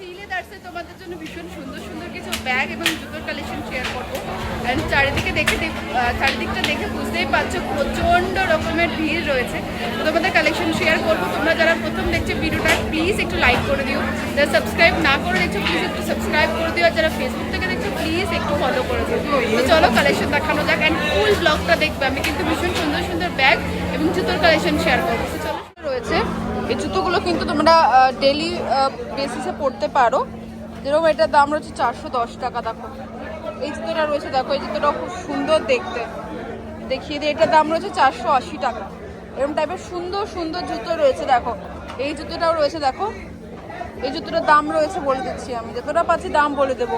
সিলেদার্সে তোমাদের জন্য ভীষণ সুন্দর সুন্দর কিছু ব্যাগ এবং জুতোর কালেকশন শেয়ার করব। অ্যান্ড চারিদিকে দেখে চারিদিকটা দেখে বুঝতেই পারছ, প্রচণ্ড রকমের ভিড় রয়েছে। তোমাদের কালেকশন শেয়ার করব। তোমরা যারা প্রথম দেখছ ভিডিওটা প্লিজ একটু লাইক করে দিও। যারা সাবস্ক্রাইব না করে দেখছ প্লিজ একটু সাবস্ক্রাইব করে দিও। আর যারা ফেসবুক থেকে দেখছ প্লিজ একটু ফলো করে দিও। তো চলো কালেকশন দেখানো যাক। অ্যান্ড ফুল ব্লগটা দেখবে। আমি কিন্তু ভীষণ সুন্দর সুন্দর ব্যাগ এবং জুতোর কালেকশন শেয়ার করব। তো চলো, রয়েছে। এই জুতোগুলো কিন্তু তোমরা ডেলি বেসিসে পড়তে পারো। যেরকম এটার দাম রয়েছে চারশো দশ টাকা, দেখো। এই জুতোটা রয়েছে, দেখো, এই জুতোটা খুব সুন্দর দেখতে। দেখিয়ে দিই, এটার দাম রয়েছে চারশো আশি টাকা। এরকম টাইপের সুন্দর সুন্দর জুতো রয়েছে, দেখো। এই জুতোটাও রয়েছে, দেখো। এই জুতোটার দাম রয়েছে বলে দিচ্ছি আমি। যতটা পাচ্ছি দাম বলে দেবো।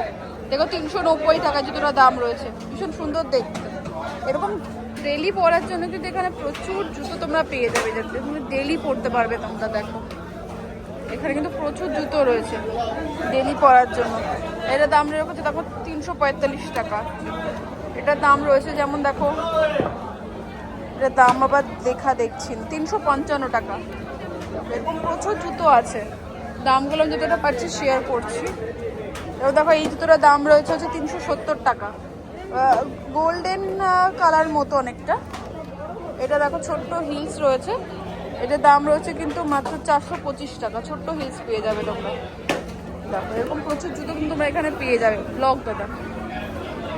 দেখো, তিনশো নব্বই টাকা জুতোটার দাম রয়েছে। ভীষণ সুন্দর দেখতে। এরকম ডেলি পরার জন্য কিন্তু এখানে প্রচুর জুতো তোমরা পেয়ে যাবে। যাতে তুমি ডেলি পরতে পারবে তোমরা, দেখো। এখানে কিন্তু প্রচুর জুতো রয়েছে ডেলি পরার জন্য। এটা দাম রেখেছে দেখো তিনশো পঁয়তাল্লিশ টাকা। এটার দাম রয়েছে যেমন দেখো, এটার দাম আবার দেখা দেখছি, তিনশো পঞ্চান্ন টাকা। এরকম প্রচুর জুতো আছে। দামগুলো যেটা পাচ্ছি শেয়ার করছি। এবার দেখো এই জুতোটার দাম রয়েছে হচ্ছে তিনশো সত্তর টাকা। গোল্ডেন কালার মতো অনেকটা। এটা দেখো ছোট্ট হিলস রয়েছে। এটার দাম রয়েছে কিন্তু মাত্র চারশো পঁচিশ টাকা। ছোট্ট হিলস পেয়ে যাবে তোমরা। দেখো, এরকম প্রচুর জুতো কিন্তু তোমরা এখানে পেয়ে যাবে। ব্লক দেখো।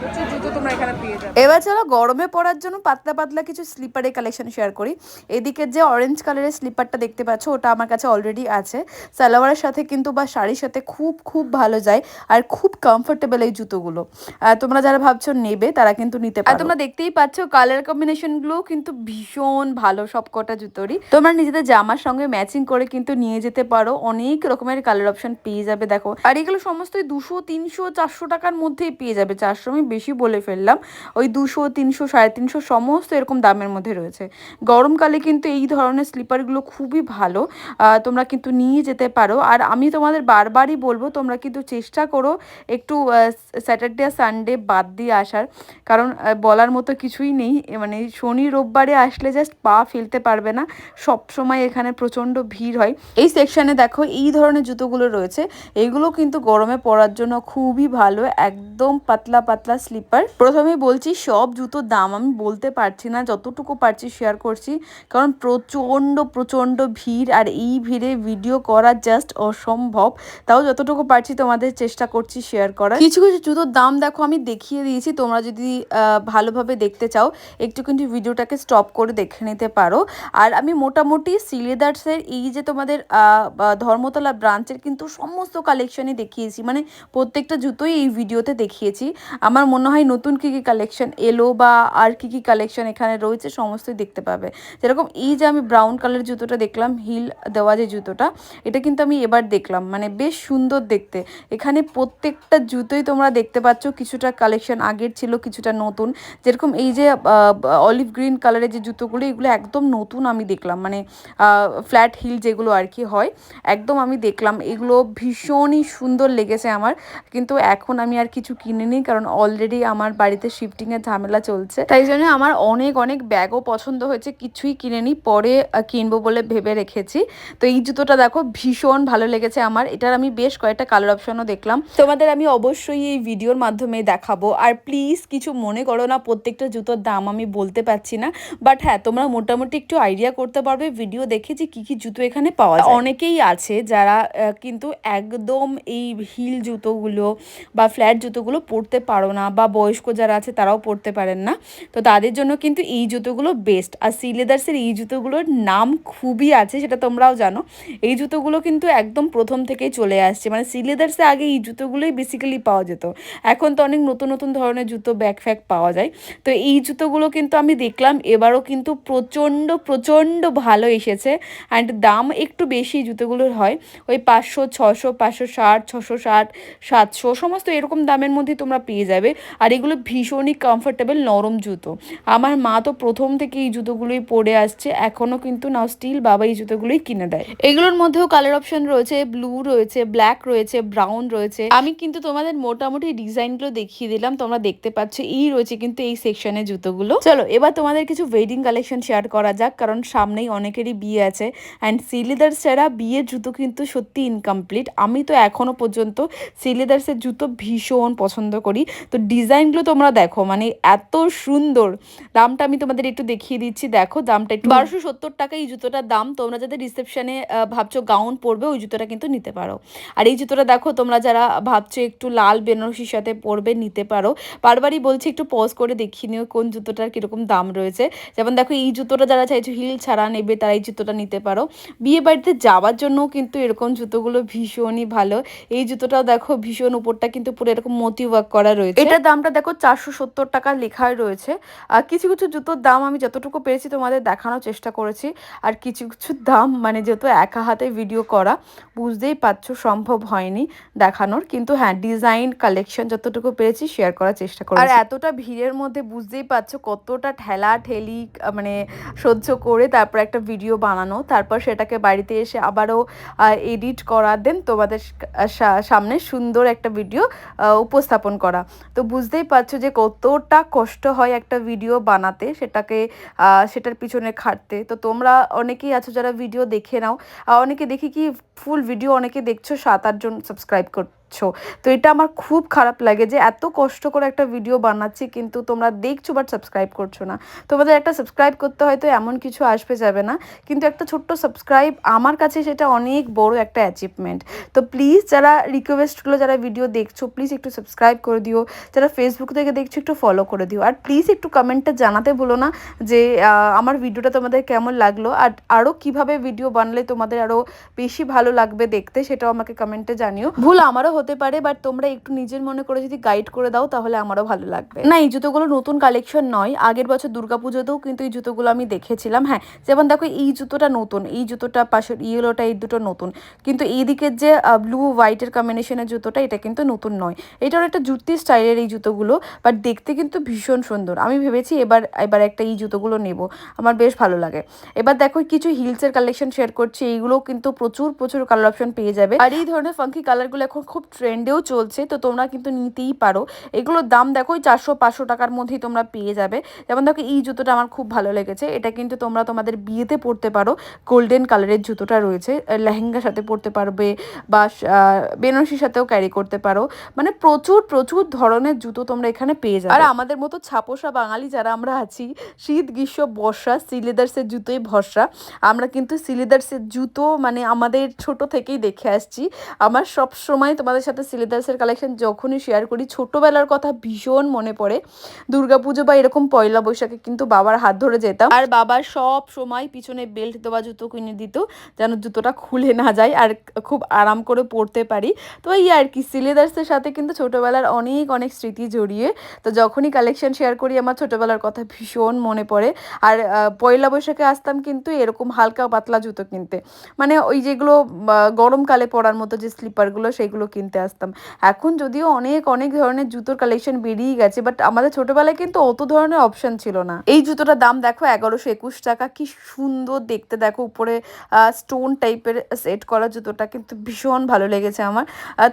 প্রচুর জুতো তোমরা এখানে পেয়ে যাবে। এবার চলো গরমে পরার জন্য পাতলা পাতলা কিছু স্লিপারের কালেকশন শেয়ার করি। এদিকে যে অরেঞ্জ কালারের স্লিপারটা দেখতে পাচ্ছ ওটা আমার কাছে অলরেডি আছে। সালোয়ারের সাথে কিন্তু বা শাড়ির সাথে খুব খুব ভালো যায় আর খুব কমফোর্টেবল এই জুতোগুলো। আর তোমরা যারা ভাবছ নেবে তারা কিন্তু নিতে পারো। তোমরা দেখতেই পাচ্ছ কালার কম্বিনেশনগুলো কিন্তু ভীষণ ভালো সব কটা জুতোরই। তোমরা নিজেদের জামার সঙ্গে ম্যাচিং করে কিন্তু নিয়ে যেতে পারো। অনেক রকমের কালার অপশন পেয়ে যাবে দেখো। আর এগুলো সমস্তই দুশো তিনশো চারশো টাকার মধ্যেই পেয়ে যাবে চারশো আমি বেশি বলে ফেললাম, ওই দুশো, তিনশো, সাড়ে তিনশো সমস্ত এরকম দামের মধ্যে রয়েছে। গরমকালে কিন্তু এই ধরনের স্লিপারগুলো খুবই ভালো তোমরা কিন্তু নিয়ে যেতে পারো। আর আমি তোমাদের বারবারই বলব, তোমরা কিন্তু চেষ্টা করো একটু স্যাটারডে আর সানডে বাদ দিয়ে আসার। কারণ বলার মতো কিছুই নেই। মানে শনি রোববারে আসলে জাস্ট পা ফেলতে পারবে না। সব সময় এখানে প্রচণ্ড ভিড় হয়। এই সেকশানে দেখো, এই ধরনের জুতোগুলো রয়েছে। এইগুলো কিন্তু গরমে পরার জন্য খুবই ভালো। একদম পাতলা পাতলা স্লিপার প্রথমে বলছি, সব জুতোর দাম আমি বলতে পারছি না, যতটুকু পারছি শেয়ার করছি। কারণ প্রচণ্ড প্রচণ্ড ভিড় আর এই ভিড়ে ভিডিও করা জাস্ট অসম্ভব। তাও যতটুকু পারছি তোমাদের চেষ্টা করছি শেয়ার করার। কিছু কিছু জুতোর দাম দেখো, আমি দেখিয়ে দিয়েছি। তোমরা যদি ভালোভাবে দেখতে চাও একটু কিন্তু ভিডিওটাকে স্টপ করে দেখে নিতে পারো। আর আমি মোটামুটি সিলেদার্সের এই যে তোমাদের ধর্মতলা ব্রাঞ্চের কিন্তু সমস্ত কালেকশনই দেখিয়েছি। মানে প্রত্যেকটা জুতোই এই ভিডিওতে দেখিয়েছি। আমার মনে হয় নতুন কী কী কালেকশন এলো বা আর কী কী কালেকশন এখানে রয়েছে, সমস্তই দেখতে পাবে। যেরকম এই যে আমি ব্রাউন কালারের জুতোটা দেখলাম হিল দেওয়া যে জুতোটা, এটা কিন্তু আমি এবার দেখলাম। মানে বেশ সুন্দর দেখতে। এখানে প্রত্যেকটা জুতোই তোমরা দেখতে পাচ্ছ, কিছুটা কালেকশন আগের ছিল, কিছুটা নতুন। যেরকম এই যে অলিভ গ্রিন কালারের যে জুতোগুলো, এগুলো একদম নতুন আমি দেখলাম। মানে ফ্ল্যাট হিল যেগুলো আর কি হয়, একদম আমি দেখলাম। এগুলো ভীষণই সুন্দর লেগেছে আমার। কিন্তু এখন আমি আর কিছু কিনিনি, কারণ অলরেডি আমার বাড়িতে শিফটিংয়ের ঝামেলা চলছে। তাই জন্য আমার অনেক অনেক ব্যাগও পছন্দ হয়েছে, কিছুই কিনেনি, পরে কিনবো বলে ভেবে রেখেছি। তো এই জুতোটা দেখো, ভীষণ ভালো লেগেছে আমার। এটার আমি বেশ কয়েকটা কালার অপশনও দেখলাম। তোমাদের আমি অবশ্যই এই ভিডিওর মাধ্যমে দেখাবো। আর প্লিজ কিছু মনে করো না, প্রত্যেকটা জুতোর দাম আমি বলতে পারছি না। বাট হ্যাঁ তোমরা মোটামুটি একটু আইডিয়া করতে পারবে ভিডিও দেখে যে কী কী জুতো এখানে পাওয়া যায়। অনেকেই আছে যারা কিন্তু একদম এই হিল জুতোগুলো বা ফ্ল্যাট জুতোগুলো পরতে পারো না। বা বয়স্ক যারা আছে তারাও পরতে পারেন না। তো তাদের জন্য কিন্তু এই জুতোগুলো বেস্ট আর সি লেদার্সের এই জুতোগুলোর নাম খুবই আছে, সেটা তোমরাও জানো। এই জুতোগুলো কিন্তু একদম প্রথম থেকেই চলে আসছে। মানে সি লেদার্সে আগে এই জুতোগুলোই বেসিক্যালি পাওয়া যেত। এখন তো অনেক নতুন নতুন ধরনের জুতো ব্যাগ ফ্যাগ পাওয়া যায়। তো এই জুতোগুলো কিন্তু আমি দেখলাম, এবারও কিন্তু প্রচণ্ড প্রচণ্ড ভালো এসেছে। অ্যান্ড দাম একটু বেশি জুতোগুলোর হয়। ওই পাঁচশো ছশো পাঁচশো ষাট ছশো ষাট, সাতশো, সমস্ত এরকম দামের মধ্যেই তোমরা পেয়ে যাবে। আর এগুলো ভীষণই কমফোর্টেবল নরম জুতো। আমার মা তো প্রথম থেকে এই জুতোগুলোই পরে আসছে, এখনও কিন্তু নাও স্টিল বাবা এই জুতোগুলোই কিনে দেয়। এগুলোর মধ্যেও কালার অপশন রয়েছে ব্লু রয়েছে ব্ল্যাক রয়েছে ব্রাউন রয়েছে। আমি কিন্তু তোমাদের মোটামুটি ডিজাইনগুলো দেখিয়ে দিলাম, তোমরা দেখতে পাচ্ছ, এই রয়েছে কিন্তু এই সেকশনে জুতোগুলো। চলো, এবার তোমাদের কিছু ওয়েডিং কালেকশন শেয়ার করা যাক, কারণ সামনেই অনেকেরই বিয়ে আছে। অ্যান্ড সিলিদার্স ছাড়া বিয়ের জুতো কিন্তু সত্যি ইনকমপ্লিট আমি তো এখনও পর্যন্ত সিলিদার্সের জুতো ভীষণ পছন্দ করি। তো ডিজাইনগুলো তোমরা দেখো মানে এত সুন্দর। দামটা আমি তোমাদের একটু দেখিয়ে দিচ্ছি। দেখো দামটা একটু বারোশো সত্তর টাকা এই জুতোটার দাম। তোমরা যাদের রিসেপশনে ভাবছ গাউন পরবে ওই জুতোটা কিন্তু নিতে পারো। আর এই জুতোটা দেখো তোমরা যারা ভাবছ একটু লাল বেনারসির সাথে পরবে নিতে পারো। বারবারই বলছি একটু পজ করে দেখিয়ে নিও কোন জুতোটার কীরকম দাম রয়েছে। যেমন দেখো এই জুতোটা যারা চাইছো হিল ছাড়া নেবে তারা এই জুতোটা নিতে পারো। বিয়ে বাড়িতে যাওয়ার জন্য কিন্তু এরকম জুতোগুলো ভীষণই ভালো। এই জুতোটাও দেখো ভীষণ উপরটা কিন্তু পুরো এরকম মতি ওয়ার্ক করা রয়েছে। এটার দামটা দেখো চারশো সত্তর টাকা লেখাই রয়েছে। আর কিছু কিছু জুতোর দাম আমি যতটুকু পেরেছি তোমাদের দেখানোর চেষ্টা করেছি। আর কিছু কিছু দাম মানে যেহেতু একা হাতে ভিডিও করা বুঝতেই পারছ সম্ভব হয়নি দেখানোর। কিন্তু হ্যাঁ ডিজাইন কালেকশন যতটুকু পেরেছি শেয়ার করার চেষ্টা করি আর এতটা ভিড়ের মধ্যে বুঝতেই পারছ কতটা ঠেলা ঠেলি মানে সহ্য করে তারপর একটা ভিডিও বানানো। তারপর সেটাকে বাড়িতে এসে আবারও এডিট করা দেন তোমাদের সামনে সুন্দর একটা ভিডিও উপস্থাপন করা। তো বুঝতেই পারছ যে কতটা কষ্ট হয় একটা ভিডিও বানাতে, সেটাকে সেটার পিছনে খাটতে। তো তোমরা অনেকেই আছো যারা ভিডিও দেখে নাও। অনেকে দেখি কি ফুল ভিডিও অনেকে দেখছ, সাত আটজন সাবস্ক্রাইব করছ তো এটা আমার খুব খারাপ লাগে যে এত কষ্ট করে একটা ভিডিও বানাচ্ছি, কিন্তু তোমরা দেখছ বাট সাবস্ক্রাইব করছ না। তোমাদের একটা সাবস্ক্রাইব করতে হয়তো এমন কিছু আসবে যাবে না, কিন্তু একটা ছোট্ট সাবস্ক্রাইব আমার কাছে সেটা অনেক বড় একটা অ্যাচিভমেন্ট তো প্লিজ যারা রিকোয়েস্টগুলো যারা ভিডিও দেখছ প্লিজ একটু সাবস্ক্রাইব করে দিও। যারা ফেসবুক থেকে দেখছ, একটু ফলো করে দিও। আর প্লিজ একটু কমেন্টে জানাতে বলো না যে আমার ভিডিওটা তোমাদের কেমন লাগল? আর আরও কীভাবে ভিডিও বানালে তোমাদের আরও বেশি ভালো লাগবে দেখতে, সেটাও আমাকে কমেন্টে জানিও। ভুল আমারও হতে পারে বাট তোমরা একটু নিজের মনে করে যদি গাইড করে দাও, তাহলে আমারও ভালো লাগবে। না, এই জুতোগুলো নতুন কালেকশন নয়। আগের বছর দুর্গাপুজোতেও কিন্তু এই জুতোগুলো আমি দেখেছিলাম। হ্যাঁ যেমন দেখো, এই জুতোটা নতুন, এই জুতোটা পাশের ইয়েলোটা এই দুটো নতুন। কিন্তু এই দিকের যে ব্লু হোয়াইটের কম্বিনেশনের জুতোটা, এটা কিন্তু নতুন নয়। এটা একটা জুতি স্টাইলের এই জুতোগুলো বাট দেখতে কিন্তু ভীষণ সুন্দর। আমি ভেবেছি এবার এবার একটা এই জুতোগুলো নেব। আমার বেশ ভালো লাগে। এবার দেখো, কিছু হিলসের কালেকশন শেয়ার করছি। এইগুলোও কিন্তু প্রচুর প্রচুর কালার অপশন পেয়ে যাবে। আর এই ধরনের ফাঙ্কি কালারগুলো এখন খুব ট্রেন্ডেও চলছে, তো তোমরা কিন্তু নিতেই পারো। এগুলোর দাম দেখো, ওই চারশো পাঁচশো টাকার মধ্যেই তোমরা পেয়ে যাবে। যেমন দেখো, এই জুতোটা আমার খুব ভালো লেগেছে। এটা কিন্তু তোমরা তোমাদের বিয়েতে পরতে পারো। গোল্ডেন কালারের জুতোটা রয়েছে। লেহেঙ্গার সাথে পরতে পারবে বা বেনারসির সাথেও ক্যারি করতে পারো। মানে প্রচুর প্রচুর ধরনের জুতো তোমরা এখানে পেয়ে যাবে। আর আমাদের মতো ছাপোষা বাঙালি যারা আমরা আছি, শীত, গ্রীষ্ম, বর্ষা সিলিদার্সের জুতোই ভরসা। আমরা কিন্তু সিলিদার্সের জুতো মানে আমাদের ছোট থেকেই দেখে আসছি। আমার সব সময় তোমাদের সাথে সিলিদার্সের কালেকশন যখনই শেয়ার করি, ছোটোবেলার কথা ভীষণ মনে পড়ে। দুর্গাপুজো বা এরকম পয়লা বৈশাখে কিন্তু বাবার হাত ধরে যেতাম। আর বাবার সব সময় পিছনে বেল্ট দেওয়া জুতো কিনে দিত, যেন জুতোটা খুলে না যায় আর খুব আরাম করে পরতে পারি। তো এই আর কি, সিলেদার্সের সাথে কিন্তু ছোটোবেলার অনেক অনেক স্মৃতি জড়িয়ে, তো যখনই কালেকশন শেয়ার করি, আমার ছোটোবেলার কথা ভীষণ মনে পড়ে। আর পয়লা বৈশাখে আসতাম কিন্তু এরকম হালকা পাতলা জুতো কিনতে। মানে ওই যেগুলো গরমকালে পরার মতো যে স্লিপারগুলো সেগুলো কিনতে আসতাম। এখন যদিও অনেক অনেক ধরনের জুতোর কালেকশন বেরিয়ে গেছে বাট আমাদের ছোটোবেলায় কিন্তু অত ধরনের অপশন ছিল না। এই জুতোটার দাম দেখো এগারোশো একুশ টাকা, কি সুন্দর দেখতে। দেখো উপরে স্টোন টাইপের সেট করা জুতোটা কিন্তু ভীষণ ভালো লেগেছে আমার।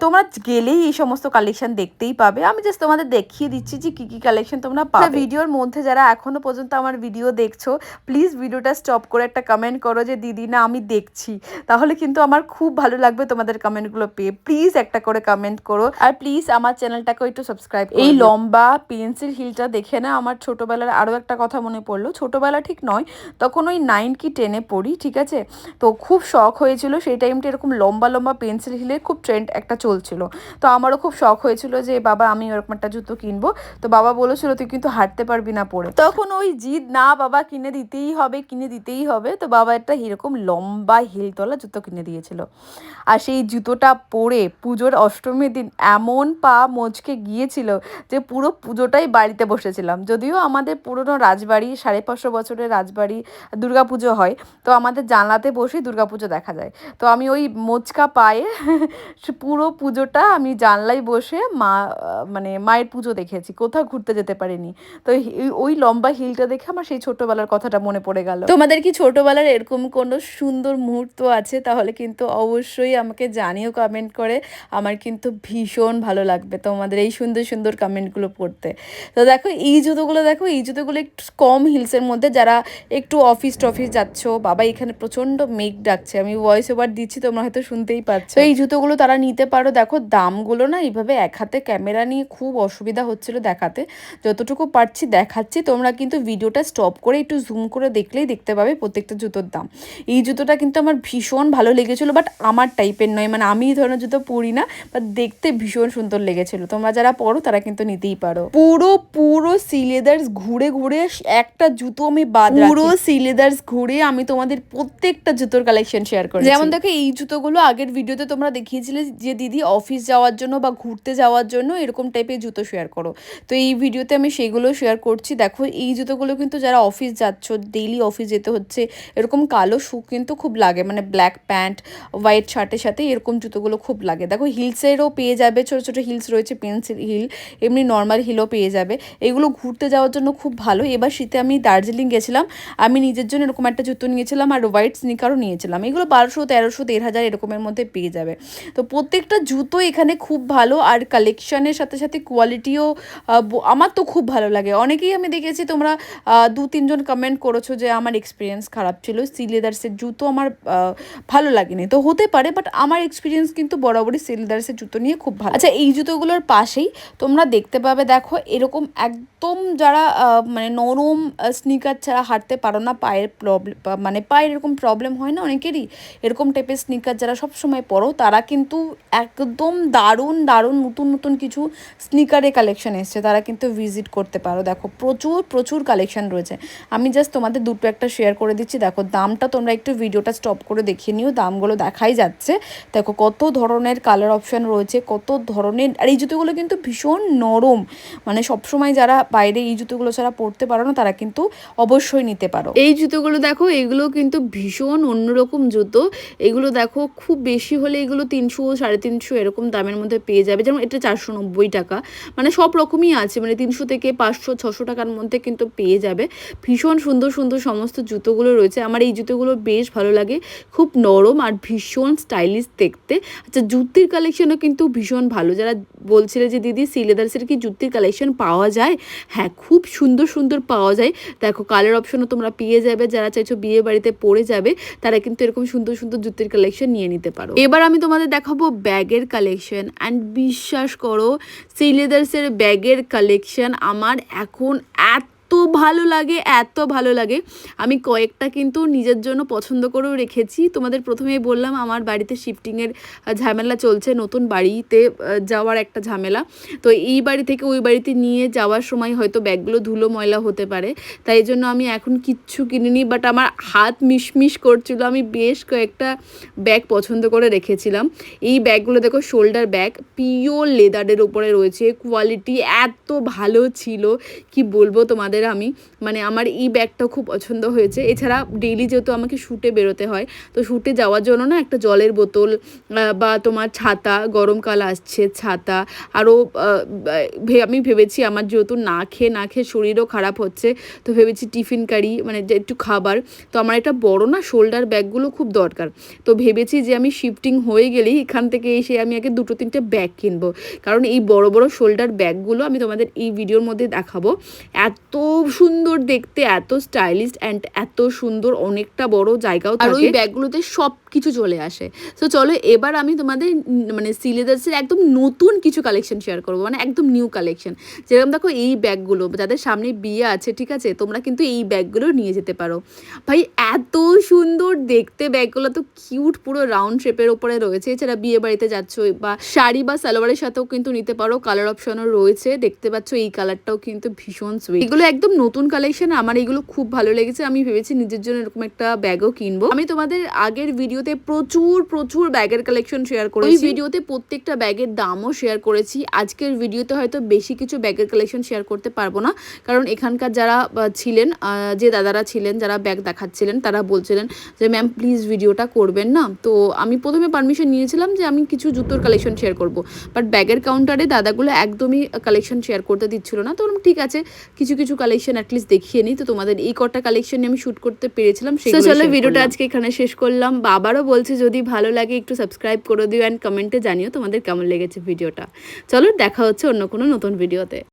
তোমরা গেলেই এই সমস্ত কালেকশন দেখতেই পাবে। আমি জাস্ট তোমাদের দেখিয়ে দিচ্ছি যে কি কি কালেকশন তোমরা পাবে। ভিডিওর মধ্যে যারা এখনও পর্যন্ত আমার ভিডিও দেখছ প্লিজ ভিডিওটা স্টপ করে একটা কমেন্ট করো যে, দিদি না, আমি দেখছি। তাহলে কিন্তু আমার খুব ভালো লাগবে তোমাদের কমেন্টগুলো পেয়ে। প্লিজ একটা করে কমেন্ট করো। আর প্লিজ আমার চ্যানেলটাকে একটু সাবস্ক্রাইব এই লম্বা পেন্সিল হিলটা দেখে না আমার ছোটবেলার আরও একটা কথা মনে পড়ল। ছোটবেলা ঠিক নয় তখন ওই নাইন কি টেনে পড়ি ঠিক আছে? তো খুব শখ হয়েছিল সেই টাইমটা এরকম লম্বা লম্বা পেন্সিল হিলের খুব ট্রেন্ড একটা চলছিল। তো আমারও খুব শখ হয়েছিল যে বাবা আমি ওরকম একটা জুতো কিনবো। তো বাবা বলেছিল তুই কিন্তু হাঁটতে পারবি না পরে। তখন ওই জিদ না বাবা কিনে দিতেই হবে কিনে দিতেই হবে। তো বাবা একটা এরকম লম্বা হিলতলা জুতো কিনে দিয়েছিল। আর সেই জুতোটা পরে পুজোর পুজোর অষ্টমীর দিন এমন পা মচকে গিয়েছিল যে পুরো পুজোটাই বাড়িতে বসেছিলাম। যদিও আমাদের পুরনো রাজবাড়ি, সাড়ে পাঁচশো বছরের রাজবাড়ি দুর্গাপুজো হয়, তো আমাদের জানলাতে বসেই দুর্গাপুজো দেখা যায়। তো আমি ওই মোচকা পায়ে পুরো পুজোটা আমি জানলায় বসে মা মানে মায়ের পুজো দেখেছি, কোথাও ঘুরতে যেতে পারিনি। তো ওই লম্বা হিলটা দেখে আমার সেই ছোটবেলার কথাটা মনে পড়ে গেল। তোমাদের কি ছোটবেলার এরকম কোনো সুন্দর মুহূর্ত আছে? তাহলে কিন্তু অবশ্যই আমাকে জানিও কমেন্ট করে। কিন্তু ভীষণ ভালো লাগবে তোমাদের এই সুন্দর সুন্দর কমেন্টগুলো পড়তে। তো দেখো এই জুতোগুলো দেখো এই জুতোগুলো একটু কম হিলসের মধ্যে যারা একটু অফিস টফিস যাচ্ছ বাবা এখানে প্রচণ্ড মেঘ ডাকছে আমি ভয়েস ওভার দিচ্ছি তোমরা হয়তো শুনতেই পাচ্ছ। এই জুতোগুলো তারা নিতে পারো দেখো দামগুলো না এইভাবে এক হাতে ক্যামেরা নিয়ে খুব অসুবিধা হচ্ছিল দেখাতে। যতটুকু পারছি দেখাচ্ছি তোমরা কিন্তু ভিডিওটা স্টপ করে একটু জুম করে দেখলেই দেখতে পাবে প্রত্যেকটা জুতোর দাম। এই জুতোটা কিন্তু আমার ভীষণ ভালো লেগেছিলো বাট আমার টাইপের নয় মানে আমি এই ধরনের জুতো পরি না বাট দেখতে ভীষণ সুন্দর লেগেছিল। তোমরা যারা পরো তারা কিন্তু নিতেই পারো। পুরো পুরো সিলেদার্স ঘুরে ঘুরে একটা জুতো আমি বাদ পুরো সিলেদার্স ঘুরে আমি তোমাদের প্রত্যেকটা জুতোর কালেকশন শেয়ার করি যেমন দেখো এই জুতোগুলো আগের ভিডিওতে তোমরা দেখিয়েছিলে যে দিদি অফিস যাওয়ার জন্য বা ঘুরতে যাওয়ার জন্য এরকম টাইপের জুতো শেয়ার করো। তো এই ভিডিওতে আমি সেগুলো শেয়ার করছি। দেখো এই জুতোগুলো কিন্তু যারা অফিস যাচ্ছ ডেইলি অফিস যেতে হচ্ছে এরকম কালো শু কিন্তু খুব লাগে। মানে ব্ল্যাক প্যান্ট হোয়াইট শার্টের সাথে এরকম জুতোগুলো খুব লাগে। দেখো হিলসেরও পেয়ে যাবে, ছোটো ছোটো হিলস রয়েছে, পেন্সিল হিল, এমনি নর্মাল হিলও পেয়ে যাবে। এগুলো ঘুরতে যাওয়ার জন্য খুব ভালো। এবার শীতে আমি দার্জিলিং গেছিলাম। আমি নিজের জন্য এরকম একটা জুতো নিয়েছিলাম আর হোয়াইট স্নিকারও নিয়েছিলাম। এগুলো বারোশো, তেরোশো, দেড় হাজার এরকমের মধ্যে পেয়ে যাবে। তো প্রত্যেকটা জুতো এখানে খুব ভালো আর কালেকশনের সাথে সাথে কোয়ালিটিও আমার তো খুব ভালো লাগে। অনেকেই আমি দেখেছি তোমরা দু, তিনজন কমেন্ট করেছ যে আমার এক্সপিরিয়েন্স খারাপ ছিল। সিলেদার্সের জুতো আমার ভালো লাগেনি। তো হতে পারে বাট আমার এক্সপিরিয়েন্স কিন্তু বরাবরই সিলেদার্সের জুতো নিয়ে খুব ভালো। আচ্ছা এই জুতোগুলোর পাশেই তোমরা দেখতে পাবে, দেখো, এরকম একদম যারা মানে নরম স্নিকার ছাড়া হাঁটতে পারো না, পায়ের প্রবলেম মানে পায়ের এরকম প্রবলেম হয় না অনেকেরই? এরকম টাইপের স্নিকার যারা সব সময় পরো, তারা কিন্তু একদম দারুণ দারুণ, নতুন নতুন কিছু স্নিকারের কালেকশন এসছে, তারা কিন্তু ভিজিট করতে পারো। দেখো, প্রচুর প্রচুর কালেকশন রয়েছে। আমি জাস্ট তোমাদের দুটো একটা শেয়ার করে দিচ্ছি। দেখো, দামটা তোমরা একটু ভিডিওটা স্টপ করে দেখিয়ে নিও, দামগুলো দেখাই যাচ্ছে। দেখো, কত ধরনের কালার অপশন রয়েছে, কত ধরনের, আর এই জুতোগুলো কিন্তু ভীষণ নরম। মানে সবসময় যারা বাইরে এই জুতোগুলো ছাড়া পরতে পারো না, তারা কিন্তু অবশ্যই নিতে পারো। এই জুতোগুলো দেখো এগুলো কিন্তু ভীষণ অন্যরকম জুতো। এগুলো দেখো, খুব বেশি হলে এগুলো তিনশো, সাড়ে তিনশো এরকম দামের মধ্যে পেয়ে যাবে। যেমন এটা চারশো নব্বই টাকা। মানে সব রকমই আছে মানে তিনশো থেকে পাঁচশো, ছশো টাকার মধ্যে কিন্তু পেয়ে যাবে। ভীষণ সুন্দর সুন্দর সমস্ত জুতোগুলো রয়েছে। আমার এই জুতোগুলো বেশ ভালো লাগে। খুব নরম আর ভীষণ স্টাইলিশ দেখতে। আচ্ছা জুতির কালেকশনও কিন্তু ভীষণ ভালো। যারা বলছিলে যে, দিদি সিলেদার্সের কি জুতির কালেকশন পাওয়া যায়? হ্যাঁ খুব সুন্দর সুন্দর পাওয়া যায়। দেখো কালার অপশনও তোমরা পেয়ে যাবে। যারা চাইছো বিয়ে বাড়িতে পরে যাবে, তারা কিন্তু এরকম সুন্দর সুন্দর জুতির কালেকশন নিয়ে নিতে পারো। এবার আমি তোমাদের দেখাবো ব্যাগের কালেকশন অ্যান্ড বিশ্বাস করো সিলেদার্সের ব্যাগের কালেকশন আমার এখন এত ভালো লাগে, এত ভালো লাগে। আমি কয়েকটা কিন্তু নিজের জন্য পছন্দ করেও রেখেছি। তোমাদের প্রথমেই বললাম, আমার বাড়িতে শিফটিংয়ের ঝামেলা চলছে, নতুন বাড়িতে যাওয়ার একটা ঝামেলা। তো এই বাড়ি থেকে ওই বাড়িতে নিয়ে যাওয়ার সময় হয়তো ব্যাগগুলো ধুলো ময়লা হতে পারে। তাই জন্য আমি এখন কিচ্ছু কিনিনি বাট আমার হাত মিশমিশ করছিল। আমি বেশ কয়েকটা ব্যাগ পছন্দ করে রেখেছিলাম। এই ব্যাগগুলো দেখো শোল্ডার ব্যাগ পিওর লেদারের ওপরে রয়েছে। কোয়ালিটি এত ভালো ছিল। কি বলব তোমাদের? আমি মানে আমার এই ব্যাগটাও খুব পছন্দ হয়েছে। এছাড়া ডেইলি যেহেতু আমাকে শ্যুটে বেরোতে হয়, তো শ্যুটে যাওয়ার জন্য না একটা জলের বোতল বা তোমার ছাতা, গরমকাল আসছে, ছাতা, আরও আমি ভেবেছি আমার যেহেতু না খেয়ে না খেয়ে শরীরও খারাপ হচ্ছে, তো ভেবেছি টিফিন কারি মানে যে একটু খাবার। তো আমার একটা বড় না শোল্ডার ব্যাগগুলো খুব দরকার। তো ভেবেছি যে আমি শিফটিং হয়ে গেলেই এখান থেকে এসে আমি আগে দুটো, তিনটে ব্যাগ কিনবো। কারণ এই বড় বড় শোল্ডার ব্যাগগুলো আমি তোমাদের এই ভিডিওর মধ্যে দেখাবো। এত সুন্দর দেখতে এত স্টাইলিশ অ্যান্ড এত সুন্দর অনেকটা বড় জায়গাও আর ওই ব্যাগগুলোতে সব কিছু চলে আসে। তো চলো এবার আমি তোমাদের মানে সিলেদার্সের একদম নতুন কিছু কালেকশন শেয়ার করব মানে একদম নিউ কালেকশন যেরকম দেখো এই ব্যাগগুলো যাদের সামনে বিয়ে আছে ঠিক আছে তোমরা কিন্তু এই ব্যাগগুলো নিয়ে যেতে পারো। ভাই এত সুন্দর দেখতে ব্যাগগুলো তো কিউট পুরো রাউন্ড শেপের ওপরে রয়েছে। এছাড়া বিয়ে বাড়িতে যাচ্ছ বা শাড়ি বা সালোয়ারের সাথেও কিন্তু নিতে পারো। কালার অপশনও রয়েছে দেখতে পাচ্ছ এই কালারটাও কিন্তু ভীষণ সুইট এগুলো একদম একদম নতুন কালেকশন আমার এগুলো খুব ভালো লেগেছে। আমি ভেবেছি নিজের জন্য এরকম একটা ব্যাগও কিনবো। আমি তোমাদের আগের ভিডিওতে প্রচুর প্রচুর ব্যাগের কালেকশন শেয়ার করেছি ওই ভিডিওতে প্রত্যেকটা ব্যাগের দামও শেয়ার করেছি। আজকের ভিডিওতে হয়তো বেশি কিছু ব্যাগের কালেকশন শেয়ার করতে পারব না। কারণ এখানকার যারা ছিলেন যে দাদারা ছিলেন যারা ব্যাগ দেখাচ্ছিলেন তারা বলছিলেন যে ম্যাম প্লিজ ভিডিওটা করবেন না? তো আমি প্রথমে পারমিশন নিয়েছিলাম যে আমি কিছু জুতোর কালেকশন শেয়ার করব। বাট ব্যাগের কাউন্টারে দাদাগুলো একদমই কালেকশন শেয়ার করতে দিচ্ছিল না। তো ঠিক আছে। কিছু কিছু কালেকশন অ্যাটলিস্ট দেখিয়ে নিই তো তোমাদের এই কটা কালেকশন আমি শ্যুট করতে পেরেছিলাম সেই চলো ভিডিওটা আজকে এখানে শেষ করলাম। বাবারও বলছে যদি ভালো লাগে একটু সাবস্ক্রাইব করে দিও অ্যান্ড কমেন্টে জানিও তোমাদের কেমন লেগেছে ভিডিওটা। চলো দেখা হচ্ছে অন্য কোনো নতুন ভিডিওতে